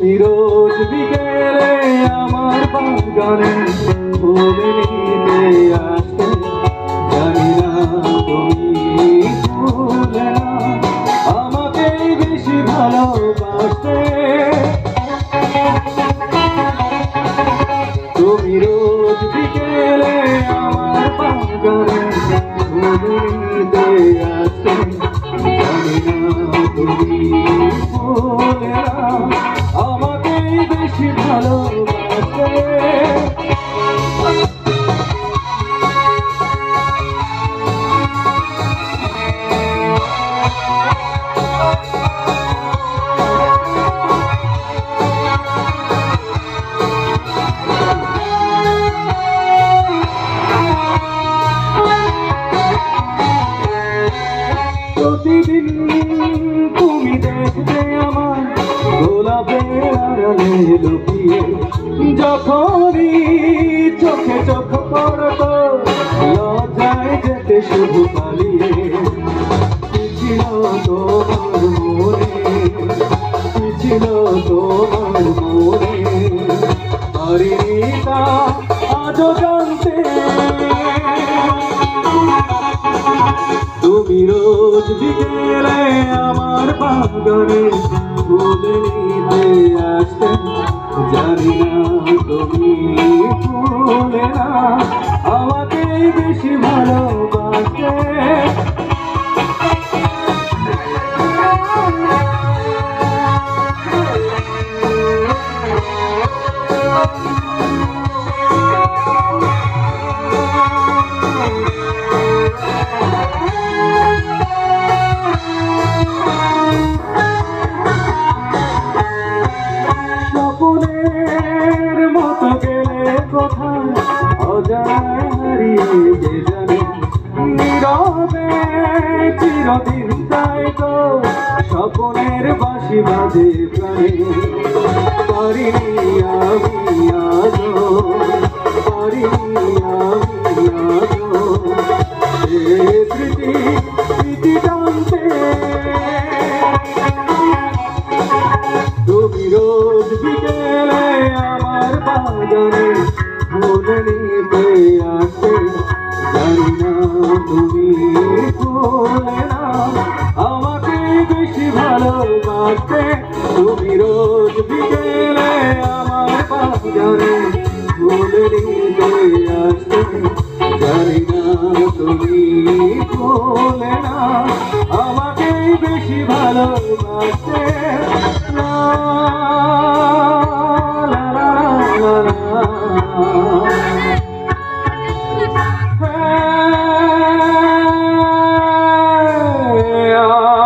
তুমি রোজ বিকেলে আমার বাগানে ফুল নিতে আসতে জানি না তুমি ভুলে আমাকে বেশি ভালোবাসতে তুমি রোজ বিকেলে আমার বাগানে ফুল নিতে আসতে জানি না তুমি ভুলে বেশি ভালোবাসতে প্রতিদিন তুমি দেখবে আমার গোলাপের আড়ালে লুকিয়ে যখনই চোখে চোখ পড়ত, লজ্জায় যেতে শুধু পালিয়ে ছিল তোমার মনে ছিল তোমার বিকেলে আমার বাগানে ফুল নিতে আসতে জানি না তুমি ভুলে না, আমাকে বেশি ভালোবাসতে। স্বপ্নের কোথায় অজানায় হারিয়ে জানি, নীরবে চিরদিন তাই তো স্বপ্নের বাসি বাজে প্রাণে। পারিনি বিকেলে আমার বাগানে ফুল নিতে আসতে জানি না তুমি ভুলে না আমাকে বেশি ভালোবাসতে তুমি রোজ বিকেলে আমার বাগানে ফুল নিতে আসতে জানি না তুমি ভুলে না আমাকে বেশি ভালোবাসতে Hallelujah.